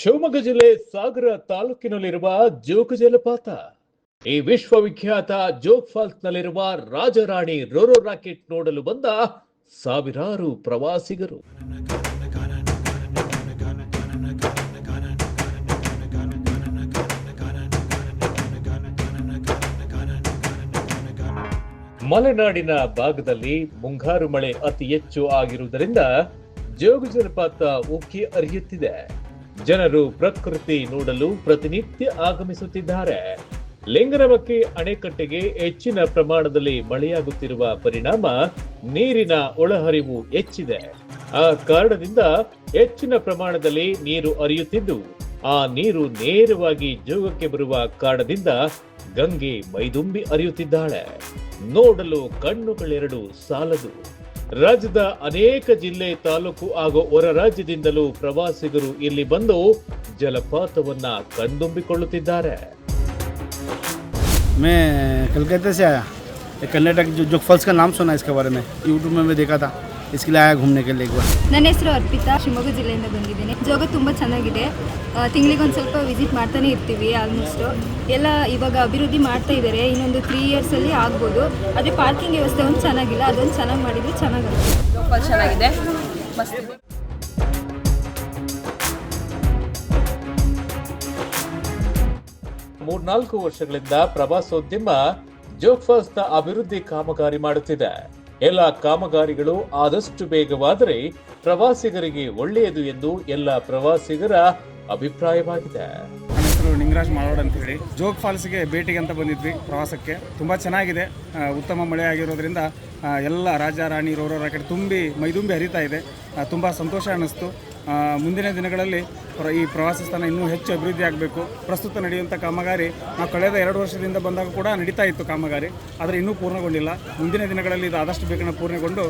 ಶಿವಮೊಗ್ಗ ಜಿಲ್ಲೆ ಸಾಗರ ತಾಲೂಕಿನಲ್ಲಿರುವ ಜೋಗ ಜಲಪಾತ. ಈ ವಿಶ್ವವಿಖ್ಯಾತ ಜೋಗ್ ಫಾಲ್ಸ್ ನಲ್ಲಿರುವ ರಾಜರಾಣಿ ರೋರೋ ರಾಕೆಟ್ ನೋಡಲು ಬಂದ ಸಾವಿರಾರು ಪ್ರವಾಸಿಗರು. ಮಲೆನಾಡಿನ ಭಾಗದಲ್ಲಿ ಮುಂಗಾರು ಮಳೆ ಅತಿ ಹೆಚ್ಚು ಆಗಿರುವುದರಿಂದ ಜೋಗ ಜಲಪಾತ ಉಕ್ಕಿ ಹರಿಯುತ್ತಿದೆ. ಜನರು ಪ್ರಕೃತಿ ನೋಡಲು ಪ್ರತಿನಿತ್ಯ ಆಗಮಿಸುತ್ತಿದ್ದಾರೆ. ಲಿಂಗನಮಕ್ಕಿ ಅಣೆಕಟ್ಟೆಗೆ ಹೆಚ್ಚಿನ ಪ್ರಮಾಣದಲ್ಲಿ ಮಳೆಯಾಗುತ್ತಿರುವ ಪರಿಣಾಮ ನೀರಿನ ಒಳಹರಿವು ಹೆಚ್ಚಿದೆ. ಆ ಕಾರಣದಿಂದ ಹೆಚ್ಚಿನ ಪ್ರಮಾಣದಲ್ಲಿ ನೀರು ಹರಿಯುತ್ತಿದ್ದು, ಆ ನೀರು ನೇರವಾಗಿ ಜೋಗಕ್ಕೆ ಬರುವ ಕಾರಣದಿಂದ ಗಂಗೆ ಮೈದುಂಬಿ ಹರಿಯುತ್ತಿದ್ದಾಳೆ. ನೋಡಲು ಕಣ್ಣುಗಳೆರಡು ಸಾಲದು. ರಾಜ್ಯದ ಅನೇಕ ಜಿಲ್ಲೆ ತಾಲೂಕು ಹಾಗೂ ಹೊರ ರಾಜ್ಯದಿಂದಲೂ ಪ್ರವಾಸಿಗರು ಇಲ್ಲಿ ಬಂದು ಜಲಪಾತವನ್ನ ಕಣ್ತುಂಬಿಕೊಳ್ಳುತ್ತಿದ್ದಾರೆ मैं कलकत्ते से आया ये कर्नाटक जो जोग फॉल्स का नाम सुना इसके बारे में यूट्यूब में मैं देखा था इसके लिए आया घूमने के लिए एक बार ನನ್ನ ಹೆಸರು ಅರ್ಪಿತಾ ಶಿವಮೊಗ್ಗ ಜಿಲ್ಲೆಯಿಂದ ಬಂದಿದ್ದೀನಿ ಜೋಗ ತುಂಬ ಚೆನ್ನಾಗಿದೆ ತಿಂಗಳಿಗೆ ಒಂದು ಸ್ವಲ್ಪ ವಿಸಿಟ್ ಮಾಡ್ತಾನೆ ಇರ್ತೀವಿ ಆಲ್ಮೋಸ್ಟು ಎಲ್ಲ ಇವಾಗ ಅಭಿವೃದ್ಧಿ ಮಾಡ್ತಾ ಇದ್ದಾರೆ ಇನ್ನೊಂದು ತ್ರೀ ಇಯರ್ಸಲ್ಲಿ ಆಗ್ಬೋದು ಆದರೆ ಪಾರ್ಕಿಂಗ್ ವ್ಯವಸ್ಥೆ ಒಂದು ಚೆನ್ನಾಗಿಲ್ಲ ಅದೊಂದು ಚೆನ್ನಾಗಿ ಮಾಡಿದರೆ ಚೆನ್ನಾಗುತ್ತೆ ಲೋಕಲ್ ಚೆನ್ನಾಗಿದೆ ಮಸ್ತ್ ಇದೆ ಮೂರ್ನಾಲ್ಕು ವರ್ಷಗಳಿಂದ ಪ್ರವಾಸೋದ್ಯಮ ಜೋಗ್ ಫಾಲ್ಸ್ ನ ಅಭಿವೃದ್ಧಿ ಕಾಮಗಾರಿ ಮಾಡುತ್ತಿದೆ ಎಲ್ಲ ಕಾಮಗಾರಿಗಳು ಆದಷ್ಟು ಬೇಗವಾದರೆ ಪ್ರವಾಸಿಗರಿಗೆ ಒಳ್ಳೆಯದು ಎಂದು ಎಲ್ಲ ಪ್ರವಾಸಿಗರ ಅಭಿಪ್ರಾಯವಾಗಿದೆ. ನಿಂಗರಾಜ್ ಮಾಳೋಡ್ ಅಂತ ಹೇಳಿ ಜೋಗ್ ಫಾಲ್ಸ್ಗೆ ಭೇಟಿಗೆ ಅಂತ ಬಂದಿದ್ವಿ ಪ್ರವಾಸಕ್ಕೆ. ತುಂಬ ಚೆನ್ನಾಗಿದೆ. ಉತ್ತಮ ಮಳೆ ಆಗಿರೋದ್ರಿಂದ ಎಲ್ಲ ರಾಜ, ರಾಣಿ ರೋರೋ ರಾಕೆಟ್ ತುಂಬಿ ಮೈದುಂಬಿ ಹರಿತಾ ಇದೆ. ತುಂಬ ಸಂತೋಷ ಅನ್ನಿಸ್ತು. ಮುಂದಿನ ದಿನಗಳಲ್ಲಿ ಈ ಪ್ರವಾಸಿ ಸ್ಥಾನ ಇನ್ನೂ ಹೆಚ್ಚು ಅಭಿವೃದ್ಧಿ ಆಗಬೇಕು. ಪ್ರಸ್ತುತ ನಡೆಯುವಂಥ ಕಾಮಗಾರಿ ನಾವು ಕಳೆದ ಎರಡು ವರ್ಷದಿಂದ ಬಂದಾಗ ಕೂಡ ನಡೀತಾ ಇತ್ತು ಕಾಮಗಾರಿ, ಆದರೆ ಇನ್ನೂ ಪೂರ್ಣಗೊಂಡಿಲ್ಲ. ಮುಂದಿನ ದಿನಗಳಲ್ಲಿ ಇದು ಆದಷ್ಟು ಬೇಗನೆ ಪೂರ್ಣಗೊಂಡು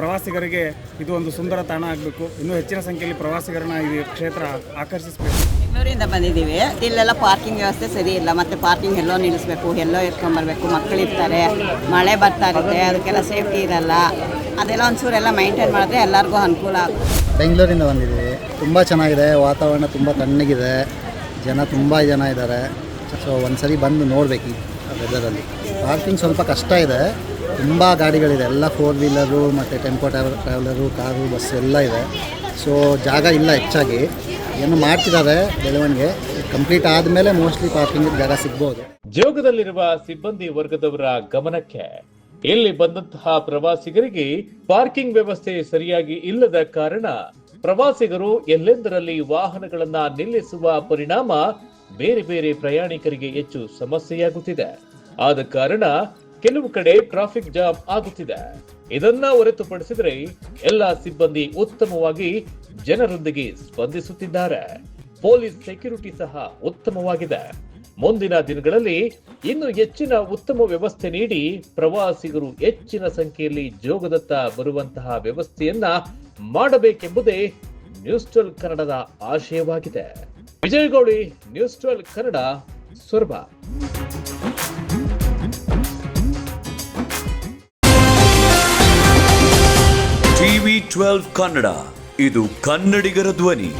ಪ್ರವಾಸಿಗರಿಗೆ ಇದು ಒಂದು ಸುಂದರ ತಾಣ ಆಗಬೇಕು. ಇನ್ನೂ ಹೆಚ್ಚಿನ ಸಂಖ್ಯೆಯಲ್ಲಿ ಪ್ರವಾಸಿಗರನ್ನ ಈ ಕ್ಷೇತ್ರ ಆಕರ್ಷಿಸಬೇಕು. ಬೆಂಗಳೂರಿಂದ ಬಂದಿದ್ದೀವಿ. ಇಲ್ಲೆಲ್ಲ ಪಾರ್ಕಿಂಗ್ ವ್ಯವಸ್ಥೆ ಸರಿ ಇಲ್ಲ. ಮತ್ತೆ ಪಾರ್ಕಿಂಗ್ ಎಲ್ಲೋ ನಿಲ್ಲಿಸಬೇಕು, ಎಲ್ಲೋ ಎತ್ಕೊಂಬರ್ಬೇಕು ಮಕ್ಕಳಿರ್ತಾರೆ ಮಳೆ ಬರ್ತಾ ಇರುತ್ತೆ. ಅದಕ್ಕೆಲ್ಲ ಸೇಫ್ಟಿ ಇರಲ್ಲ ಅದೆಲ್ಲ ಒಂಚೂರೆಲ್ಲ ಮೈಂಟೈನ್ ಮಾಡಿದ್ರೆ ಎಲ್ಲರಿಗೂ ಅನುಕೂಲ ಆಗುತ್ತೆ. ಬೆಂಗಳೂರಿಂದ ಬಂದಿದ್ದೀವಿ. ತುಂಬ ಚೆನ್ನಾಗಿದೆ ವಾತಾವರಣ ತುಂಬ ತಣ್ಣಗಿದೆ ಜನ ತುಂಬ ಜನ ಇದ್ದಾರೆ. ಸೊ ಒಂದ್ಸರಿ ಬಂದು ನೋಡಬೇಕು ಈ ವೆದರಲ್ಲಿ ಪಾರ್ಕಿಂಗ್ ಸ್ವಲ್ಪ ಕಷ್ಟ ಇದೆ. ತುಂಬ ಗಾಡಿಗಳಿದೆ. ಎಲ್ಲ ಫೋರ್ ವೀಲರು ಮತ್ತು tempo travel traveller car bus ಎಲ್ಲ ಇದೆ. ಸೊ ಜಾಗ ಇಲ್ಲ ಹೆಚ್ಚಾಗಿ. ಏನು ಮಾಡ್ತಿದ್ದಾರೆ ಬೆಳವಣಿಗೆ. ಕಂಪ್ಲೀಟ್ ಆದಮೇಲೆ ಮೋಸ್ಟ್ಲಿ ಪಾರ್ಕಿಂಗ್ ಜಾಗ ಸಿಗ್ಬೋದು. ಜೋಗದಲ್ಲಿರುವ ಸಿಬ್ಬಂದಿ ವರ್ಗದವರ ಗಮನಕ್ಕೆ ಇಲ್ಲಿ ಬಂದಂತಹ ಪ್ರವಾಸಿಗರಿಗೆ ಪಾರ್ಕಿಂಗ್ ವ್ಯವಸ್ಥೆ ಸರಿಯಾಗಿ ಇಲ್ಲದ ಕಾರಣ ಪ್ರವಾಸಿಗರು ಎಲ್ಲೆಂದರಲ್ಲಿ ವಾಹನಗಳನ್ನ ನಿಲ್ಲಿಸುವ ಪರಿಣಾಮ ಬೇರೆ ಬೇರೆ ಪ್ರಯಾಣಿಕರಿಗೆ ಹೆಚ್ಚು ಸಮಸ್ಯೆಯಾಗುತ್ತಿದೆ. ಆದ ಕಾರಣ ಕೆಲವು ಕಡೆ ಟ್ರಾಫಿಕ್ ಜಾಮ್ ಆಗುತ್ತಿದೆ. ಇದನ್ನ ಹೊರತುಪಡಿಸಿದರೆ ಎಲ್ಲ ಸಿಬ್ಬಂದಿ ಉತ್ತಮವಾಗಿ ಜನರೊಂದಿಗೆ ಸ್ಪಂದಿಸುತ್ತಿದ್ದಾರೆ. ಪೊಲೀಸ್ ಸೆಕ್ಯೂರಿಟಿ ಸಹ ಉತ್ತಮವಾಗಿದೆ. ಮುಂದಿನ ದಿನಗಳಲ್ಲಿ ಇನ್ನು ಹೆಚ್ಚಿನ ಉತ್ತಮ ವ್ಯವಸ್ಥೆ ನೀಡಿ ಪ್ರವಾಸಿಗರು ಹೆಚ್ಚಿನ ಸಂಖ್ಯೆಯಲ್ಲಿ ಜೋಗದತ್ತ ಬರುವಂತಹ ವ್ಯವಸ್ಥೆಯನ್ನ ಮಾಡಬೇಕೆಂಬುದೇ ನ್ಯೂಸ್ ಟ್ವೆಲ್ ಕನ್ನಡದ ಆಶಯವಾಗಿದೆ. Vijayagowli news twelve Kannada, Sorab. TV twelve Kannada, ಇದು ಕನ್ನಡಿಗರ ಧ್ವನಿ.